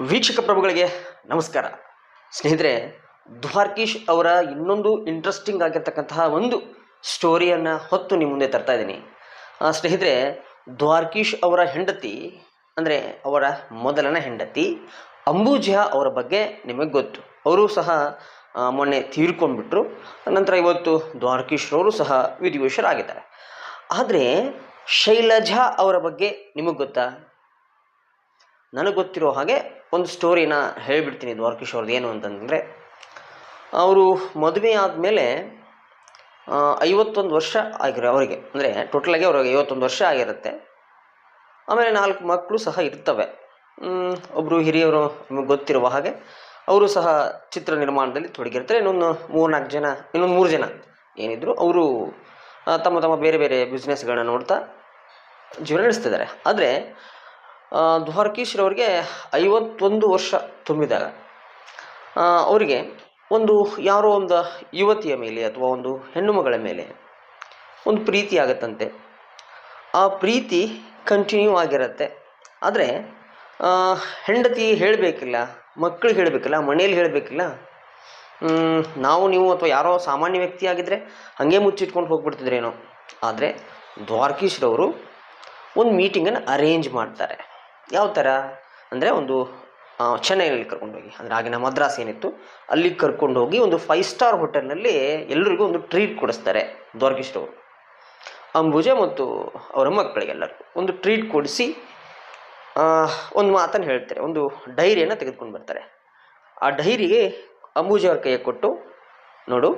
ವೀಕ್ಷಕ ಪ್ರಭುಗಳಿಗೆ ನಮಸ್ಕಾರ. ಸ್ನೇಹಿತರೆ, ದ್ವಾರ್ಕೀಶ್ ಅವರ ಇನ್ನೊಂದು ಇಂಟ್ರೆಸ್ಟಿಂಗ್ ಆಗಿರ್ತಕ್ಕಂತಹ ಒಂದು ಸ್ಟೋರಿಯನ್ನು ಹೊತ್ತು ನಿಮ್ಮ ಮುಂದೆ ತರ್ತಾ ಇದ್ದೀನಿ. ಸ್ನೇಹಿತರೆ, ದ್ವಾರ್ಕೀಶ್ ಅವರ ಹೆಂಡತಿ, ಅಂದರೆ ಅವರ ಮೊದಲನೇ ಹೆಂಡತಿ ಅಂಬೂಜಾ ಅವರ ಬಗ್ಗೆ ನಿಮಗೆ ಗೊತ್ತು. ಅವರು ಸಹ ಮೊನ್ನೆ ತೀರ್ಕೊಂಡ್ಬಿಟ್ರು. ನಂತರ ಇವತ್ತು ದ್ವಾರಕೀಶ್ರವರು ಸಹ ವಿಧಿವಶರಾಗಿದ್ದಾರೆ. ಆದರೆ, ಶೈಲಜಾ ಅವರ ಬಗ್ಗೆ ನಿಮಗೆ ಗೊತ್ತಾ? ನನಗೆ ಗೊತ್ತಿರೋ ಹಾಗೆ ಒಂದು ಸ್ಟೋರಿನ ಹೇಳಿಬಿಡ್ತೀನಿ ದ್ವಾರಕಿಶೋರ್ದು ಏನು ಅಂತಂದರೆ. ಅವರು ಮದುವೆ ಆದಮೇಲೆ ಐವತ್ತೊಂದು ವರ್ಷ ಆಗಿರೋ ಅವರಿಗೆ. ಅಂದರೆ ಟೋಟಲಾಗಿ ಅವ್ರಿಗೆ ಐವತ್ತೊಂದು ವರ್ಷ ಆಗಿರುತ್ತೆ. ಆಮೇಲೆ ನಾಲ್ಕು ಮಕ್ಕಳು ಸಹ ಇರ್ತವೆ. ಒಬ್ಬರು ಹಿರಿಯವರು ನಿಮಗೆ ಗೊತ್ತಿರುವ ಹಾಗೆ, ಅವರು ಸಹ ಚಿತ್ರ ನಿರ್ಮಾಣದಲ್ಲಿ ತೊಡಗಿರ್ತಾರೆ. ಇನ್ನೊಂದು ಮೂರ್ನಾಲ್ಕು ಜನ, ಇನ್ನೊಂದು ಮೂರು ಜನ ಏನಿದ್ರು ಅವರು ತಮ್ಮ ತಮ್ಮ ಬೇರೆ ಬೇರೆ ಬಿಸ್ನೆಸ್ಗಳನ್ನ ನೋಡ್ತಾ ಜೀವನ ನಡೆಸ್ತಿದ್ದಾರೆ ಆದರೆ ದ್ವಾರಕೀಶ್ರವ್ರಿಗೆ ಐವತ್ತೊಂದು ವರ್ಷ ತುಂಬಿದಾಗ. ಅವರಿಗೆ ಒಂದು ಯಾರೋ ಒಂದು ಯುವತಿಯ ಮೇಲೆ ಅಥವಾ ಒಂದು ಹೆಣ್ಣು ಮಗಳ ಮೇಲೆ ಒಂದು ಪ್ರೀತಿ ಆಗತ್ತಂತೆ. ಆ ಪ್ರೀತಿ ಕಂಟಿನ್ಯೂ ಆಗಿರುತ್ತೆ. ಆದರೆ ಹೆಂಡತಿ ಹೇಳಬೇಕಿಲ್ಲ ಮಕ್ಕಳು ಹೇಳಬೇಕಿಲ್ಲ ಮನೇಲಿ ಹೇಳಬೇಕಿಲ್ಲ ನಾವು ನೀವು ಅಥವಾ ಯಾರೋ ಸಾಮಾನ್ಯ ವ್ಯಕ್ತಿ ಆಗಿದ್ದರೆ ಹಾಗೆ ಮುಚ್ಚಿಟ್ಕೊಂಡು ಹೋಗ್ಬಿಡ್ತಿದ್ರೇನೋ. ಆದರೆ ದ್ವಾರಕೀಶ್ರವರು ಒಂದು ಮೀಟಿಂಗನ್ನು ಅರೇಂಜ್ ಮಾಡ್ತಾರೆ. ಯಾವ ಥರ ಅಂದರೆ ಒಂದು ಚೆನ್ನೈನಲ್ಲಿ ಕರ್ಕೊಂಡೋಗಿ, ಅಂದರೆ ಆಗಿನ ಮದ್ರಾಸ್ ಏನಿತ್ತು ಅಲ್ಲಿಗೆ ಕರ್ಕೊಂಡೋಗಿ ಒಂದು ಫೈವ್ ಸ್ಟಾರ್ ಹೋಟೆಲ್ನಲ್ಲಿ ಎಲ್ಲರಿಗೂ ಒಂದು ಟ್ರೀಟ್ ಕೊಡಿಸ್ತಾರೆ ದ್ವಾರಕೀಶ್ರವರು ಅಂಬುಜ ಮತ್ತು ಅವರ ಮಕ್ಕಳಿಗೆಲ್ಲರಿಗೂ ಒಂದು ಟ್ರೀಟ್ ಕೊಡಿಸಿ ಒಂದು ಮಾತನ್ನು ಹೇಳ್ತಾರೆ, ಒಂದು ಡೈರಿಯನ್ನು ತೆಗೆದುಕೊಂಡು ಬರ್ತಾರೆ. ಆ ಡೈರಿಗೆ ಅಂಬುಜ ಅವ್ರ ಕೈಗೆ ಕೊಟ್ಟು, ನೋಡು,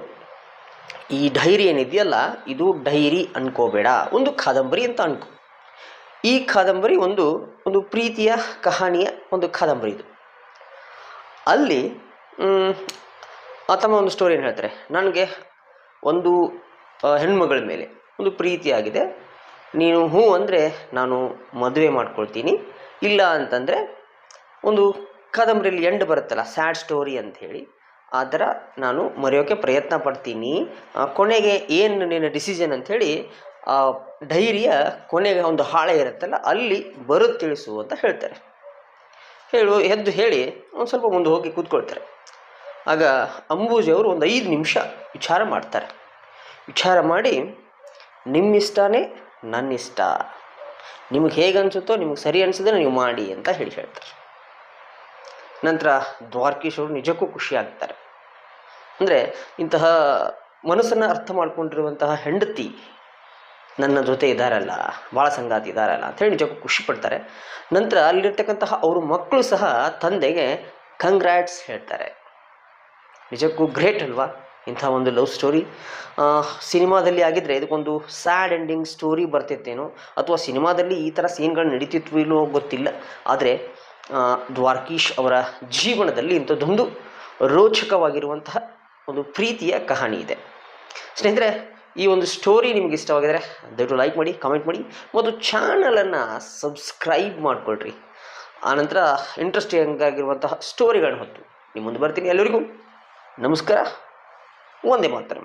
ಈ ಡೈರಿ ಏನಿದೆಯಲ್ಲ, ಇದು ಡೈರಿ ಅನ್ಕೋಬೇಡ, ಒಂದು ಕಾದಂಬರಿ ಅಂತ ಅನ್ಕೋ. ಈ ಕಾದಂಬರಿ ಒಂದು ಒಂದು ಪ್ರೀತಿಯ ಕಹಾನಿಯ ಒಂದು ಕಾದಂಬರಿ ಇದು. ಅಲ್ಲಿ ತಮ್ಮ ಒಂದು ಸ್ಟೋರಿ ಹೇಳ್ತಾರೆ? ನನಗೆ ಒಂದು ಹೆಣ್ಮಗಳ ಮೇಲೆ ಒಂದು ಪ್ರೀತಿಯಾಗಿದೆ ನೀನು ಹ್ಞೂ ಅಂದರೆ ನಾನು ಮದುವೆ ಮಾಡ್ಕೊಳ್ತೀನಿ. ಇಲ್ಲ ಅಂತಂದರೆ ಒಂದು ಕಾದಂಬರಿಯಲ್ಲಿ ಎಂಡ್ ಬರುತ್ತಲ್ಲ ಸ್ಯಾಡ್ ಸ್ಟೋರಿ ಅಂತ ಹೇಳಿ, ಆ ಥರ ನಾನು ಮರೆಯೋಕ್ಕೆ ಪ್ರಯತ್ನ ಪಡ್ತೀನಿ. ಕೊನೆಗೆ ಏನು ನಿನ್ನ ಡಿಸಿಷನ್ ಅಂಥೇಳಿ ಆ ಧೈರ್ಯ ಕೊನೆಗೆ ಒಂದು ಹಾಳೆ ಇರುತ್ತಲ್ಲ, ಅಲ್ಲಿ ಬರುತ್ತೆ ತಿಳಿಸು ಅಂತ ಹೇಳ್ತಾರೆ. ಹೇಳು, ಎದ್ದು ಹೇಳಿ, ಒಂದು ಸ್ವಲ್ಪ ಮುಂದೆ ಹೋಗಿ ಕೂತ್ಕೊಳ್ತಾರೆ. ಆಗ ಅಂಬೂಜಿಯವರು ಒಂದು ಐದು ನಿಮಿಷ ವಿಚಾರ ಮಾಡ್ತಾರೆ. ವಿಚಾರ ಮಾಡಿ, ನಿಮ್ಮಿಷ್ಟನೇ ನನ್ನ ಇಷ್ಟ ನಿಮಗೆ ಹೇಗೆ ಅನಿಸುತ್ತೋ, ನಿಮಗೆ ಸರಿ ಅನಿಸಿದ್ರೆ ನೀವು ಮಾಡಿ ಅಂತ ಹೇಳಿ ಹೇಳ್ತಾರೆ. ನಂತರ ದ್ವಾರಕೀಶವರು ನಿಜಕ್ಕೂ ಖುಷಿ ಆಗ್ತಾರೆ. ಅಂದರೆ ಇಂತಹ ಮನಸ್ಸನ್ನು ಅರ್ಥ ಮಾಡಿಕೊಂಡಿರುವಂತಹ ಹೆಂಡತಿ ನನ್ನ ಜೊತೆ ಇದ್ದಾರಲ್ಲ ಭಾಳ ಸಂಗಾತಿ ಇದ್ದಾರಲ್ಲ ಅಂತೇಳಿ ನಿಜಕ್ಕೂ ಖುಷಿ ಪಡ್ತಾರೆ. ನಂತರ ಅಲ್ಲಿರ್ತಕ್ಕಂತಹ ಅವರು ಮಕ್ಕಳು ಸಹ ತಂದೆಗೆ ಕಂಗ್ರ್ಯಾಟ್ಸ್ ಹೇಳ್ತಾರೆ. ನಿಜಕ್ಕೂ ಗ್ರೇಟ್ ಅಲ್ವಾ? ಇಂಥ ಒಂದು ಲವ್ ಸ್ಟೋರಿ ಸಿನಿಮಾದಲ್ಲಿ ಆಗಿದ್ದರೆ ಇದಕ್ಕೊಂದು ಸ್ಯಾಡ್ ಎಂಡಿಂಗ್ ಸ್ಟೋರಿ ಬರ್ತಿತ್ತೇನೋ, ಅಥವಾ ಸಿನಿಮಾದಲ್ಲಿ ಈ ಥರ ಸೀನ್ಗಳು ನಡೀತಿತ್ತು ಇಲ್ಲೋ ಗೊತ್ತಿಲ್ಲ. ಆದರೆ ದ್ವಾರಕೀಶ್ ಅವರ ಜೀವನದಲ್ಲಿ ಇಂಥದ್ದೊಂದು ರೋಚಕವಾಗಿರುವಂತಹ ಒಂದು ಪ್ರೀತಿಯ ಕಹಾನಿ ಇದೆ. ಸ್ನೇಹಿತರೆ ಈ ಒಂದು ಸ್ಟೋರಿ ನಿಮ್ಗೆ ಇಷ್ಟವಾಗಿದ್ರೆ ದಯವಿಟ್ಟು ಲೈಕ್ ಮಾಡಿ ಕಮೆಂಟ್ ಮಾಡಿ. ಮತ್ತು ಚಾನಲನ್ನು ಸಬ್ಸ್ಕ್ರೈಬ್ ಮಾಡಿಕೊಳ್ರಿ. ಆನಂತರ ಇಂಟ್ರೆಸ್ಟಿಂಗ್ ಆಗಿರುವಂತಹ ಸ್ಟೋರಿಗಳನ್ನ ಹೊತ್ತು ನಿಮ್ಮ ಮುಂದೆ ಬರ್ತೀನಿ ಎಲ್ಲರಿಗೂ. ನಮಸ್ಕಾರ. ಒಂದೇ ಮಾತ್ರ.